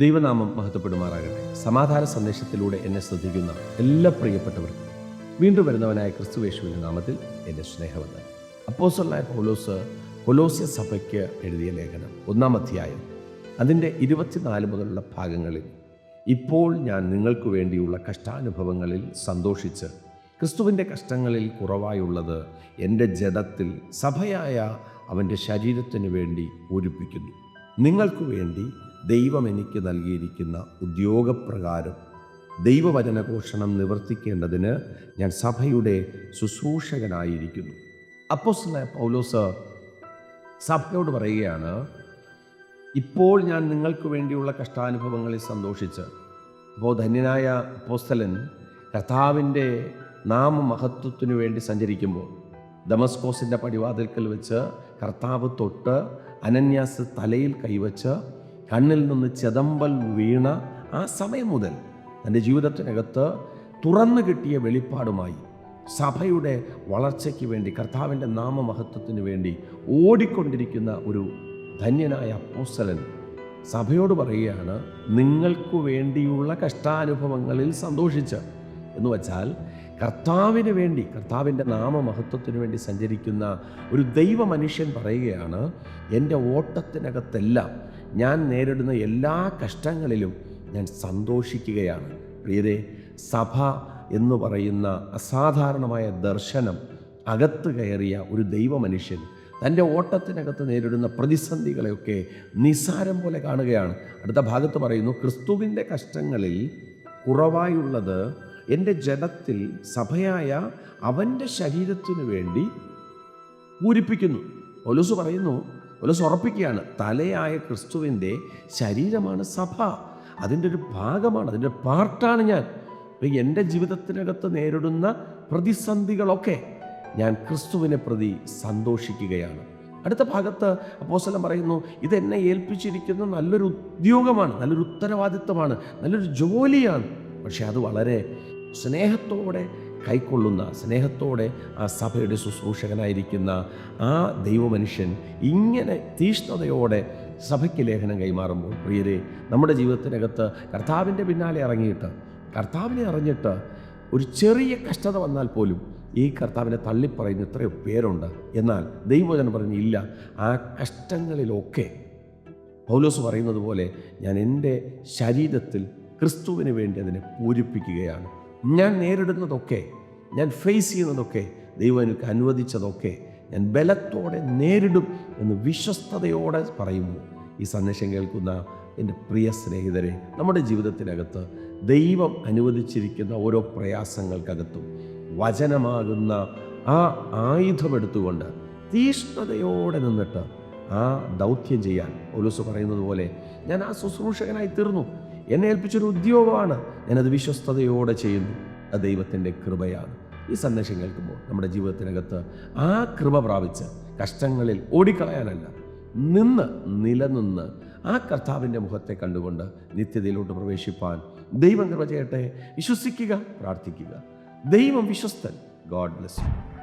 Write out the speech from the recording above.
ദൈവനാമം മഹത്വപ്പെടുമാറാകട്ടെ. സമാധാന സന്ദേശത്തിലൂടെ എന്നെ ശ്രദ്ധിക്കുന്ന എല്ലാ പ്രിയപ്പെട്ടവർക്കും വീണ്ടും വരുന്നവനായ ക്രിസ്തുവേശുവിന്റെ നാമത്തിൽ എന്റെ സ്നേഹവന്ദനം. അപ്പോസലായ പൗലോസ് കൊലോസ്യ സഭയ്ക്ക് എഴുതിയ ലേഖനം ഒന്നാം അധ്യായം അതിന്റെ ഇരുപത്തിനാല് മുതലുള്ള ഭാഗങ്ങളിൽ ഇപ്പോൾ ഞാൻ നിങ്ങൾക്ക് വേണ്ടിയുള്ള കഷ്ടാനുഭവങ്ങളിൽ സന്തോഷിച്ച് ക്രിസ്തുവിന്റെ കഷ്ടങ്ങളിൽ കുറവായുള്ളത് എന്റെ ജഡത്തിൽ സഭയായ അവന്റെ ശരീരത്തിന് വേണ്ടി പൂരിപ്പിക്കുന്നു നിങ്ങൾക്ക് വേണ്ടി ദൈവം എനിക്ക് നൽകിയിരിക്കുന്ന ഉദ്യോഗപ്രകാരം ദൈവവചനഘോഷണം നിവർത്തിക്കേണ്ടതിന് ഞാൻ സഭയുടെ ശുശ്രൂഷകനായിരിക്കുന്നു. അപ്പോസ്തലനായ പൗലോസ് സഭയോട് പറയുകയാണ് ഇപ്പോൾ ഞാൻ നിങ്ങൾക്ക് വേണ്ടിയുള്ള കഷ്ടാനുഭവങ്ങളിൽ സന്തോഷിച്ച് അപ്പോൾ ധന്യനായ അപ്പോസ്തലൻ കർത്താവിന്റെ നാമമഹത്വത്തിനു വേണ്ടി സഞ്ചരിക്കുമ്പോൾ ദമസ്കോസിന്റെ പടിവാതിൽക്കൽ വെച്ച് കർത്താവ് തൊട്ട് അനന്യാസ് തലയിൽ കൈവച്ച് കണ്ണിൽ നിന്ന് ചെതമ്പൽ വീണ ആ സമയം മുതൽ തന്റെ ജീവിതത്തിനകത്ത് തുറന്നു കിട്ടിയ വെളിപ്പാടുമായി സഭയുടെ വളർച്ചയ്ക്ക് വേണ്ടി കർത്താവിന്റെ നാമമഹത്വത്തിന് വേണ്ടി ഓടിക്കൊണ്ടിരിക്കുന്ന ഒരു ധന്യനായ അപ്പോസലൻ സഭയോട് പറയുകയാണ് നിങ്ങൾക്ക് വേണ്ടിയുള്ള കഷ്ടാനുഭവങ്ങളിൽ സന്തോഷിച്ച് എന്ന് വച്ചാൽ കർത്താവിന് വേണ്ടി കർത്താവിന്റെ നാമമഹത്വത്തിന് വേണ്ടി സഞ്ചരിക്കുന്ന ഒരു ദൈവ മനുഷ്യൻ പറയുകയാണ് എന്റെ ഓട്ടത്തിനകത്തെല്ലാം ഞാൻ നേരിടുന്ന എല്ലാ കഷ്ടങ്ങളിലും ഞാൻ സന്തോഷിക്കുകയാണ്. പ്രിയരെ സഭ എന്ന് പറയുന്ന അസാധാരണമായ ദർശനം അകത്ത് കയറിയ ഒരു ദൈവമനുഷ്യൻ തന്റെ ഓട്ടത്തിനകത്ത് നേരിടുന്ന പ്രതിസന്ധികളെയൊക്കെ നിസ്സാരം പോലെ കാണുകയാണ്. അടുത്ത ഭാഗത്ത് പറയുന്നു ക്രിസ്തുവിന്റെ കഷ്ടങ്ങളിൽ കുറവായുള്ളത് എന്റെ ജനത്തിൽ സഭയായ അവന്റെ ശരീരത്തിനു വേണ്ടി പൂരിപ്പിക്കുന്നു. ഒലുസ് പറയുന്നു ഒലുസ് ഉറപ്പിക്കുകയാണ്. തലയായ ക്രിസ്തുവിന്റെ ശരീരമാണ് സഭ. അതിന്റെ ഒരു ഭാഗമാണ് അതിന്റെ പാർട്ടാണ് ഞാൻ. എന്റെ ജീവിതത്തിനകത്ത് നേരിടുന്ന പ്രതിസന്ധികളൊക്കെ ഞാൻ ക്രിസ്തുവിനെ പ്രതി സന്തോഷിക്കുകയാണ്. അടുത്ത ഭാഗത്ത് അപ്പോസ്തലൻ പറയുന്നു ഇതെന്നെ ഏൽപ്പിച്ചിരിക്കുന്ന നല്ലൊരു ഉദ്യോഗമാണ് നല്ലൊരു ഉത്തരവാദിത്വമാണ് നല്ലൊരു ജോലിയാണ്. പക്ഷെ അത് വളരെ സ്നേഹത്തോടെ കൈക്കൊള്ളുന്ന സ്നേഹത്തോടെ ആ സഭയുടെ ശുശ്രൂഷകനായിരിക്കുന്ന ആ ദൈവമനുഷ്യൻ ഇങ്ങനെ തീഷ്ണതയോടെ സഭയ്ക്ക് ലേഖനം കൈമാറുമ്പോൾ പ്രിയരെ നമ്മുടെ ജീവിതത്തിനകത്ത് കർത്താവിന്റെ പിന്നാലെ ഇറങ്ങിയിട്ട് കർത്താവിനെ അറിഞ്ഞിട്ട് ഒരു ചെറിയ കഷ്ടത വന്നാൽ പോലും ഈ കർത്താവിനെ തള്ളിപ്പറയുന്ന എത്രയോ പേരുണ്ട്. എന്നാൽ ദൈവജനം പറഞ്ഞു ഇല്ല ആ കഷ്ടങ്ങളിലൊക്കെ പൗലോസ് പറയുന്നത് പോലെ ഞാൻ എന്റെ ശരീരത്തിൽ ക്രിസ്തുവിന് വേണ്ടി അതിനെ പൂരിപ്പിക്കുകയാണ്. ഞാൻ നേരിടുന്നതൊക്കെ ഞാൻ ഫേസ് ചെയ്യുന്നതൊക്കെ ദൈവം എനിക്ക് അനുവദിച്ചതൊക്കെ ഞാൻ ബലത്തോടെ നേരിടും എന്ന് വിശ്വസ്തയോടെ പറയുന്നു. ഈ സന്ദേശം കേൾക്കുന്ന എന്റെ പ്രിയ സ്നേഹിതരെ നമ്മുടെ ജീവിതത്തിനകത്ത് ദൈവം അനുവദിച്ചിരിക്കുന്ന ഓരോ പ്രയാസങ്ങൾക്കകത്തും വചനമാകുന്ന ആ ആയുധമെടുത്തുകൊണ്ട് തീഷ്ണതയോടെ നിന്നിട്ട് ആ ദൗത്യം ചെയ്യാൻ ഒലുസ് പറയുന്നത് പോലെ ഞാൻ ആ ശുശ്രൂഷകനായി തീർന്നു. എന്നെ ഏൽപ്പിച്ചൊരു ഉദ്യോഗമാണ്. ഞാനത് വിശ്വസ്തയോടെ ചെയ്യുന്നു. അത് ദൈവത്തിന്റെ കൃപയാണ്. ഈ സന്ദേശം കേൾക്കുമ്പോൾ നമ്മുടെ ജീവിതത്തിനകത്ത് ആ കൃപ പ്രാപിച്ച് കഷ്ടങ്ങളിൽ ഓടിക്കളയാനല്ല നിന്ന് നിലനിന്ന് ആ കർത്താവിന്റെ മുഖത്തെ കണ്ടുകൊണ്ട് നിത്യതയിലോട്ട് പ്രവേശിപ്പാൻ ദൈവം കൃപ ചെയ്യട്ടെ. വിശ്വസിക്കുക പ്രാർത്ഥിക്കുക. ദൈവം വിശ്വസ്തൻ. God bless you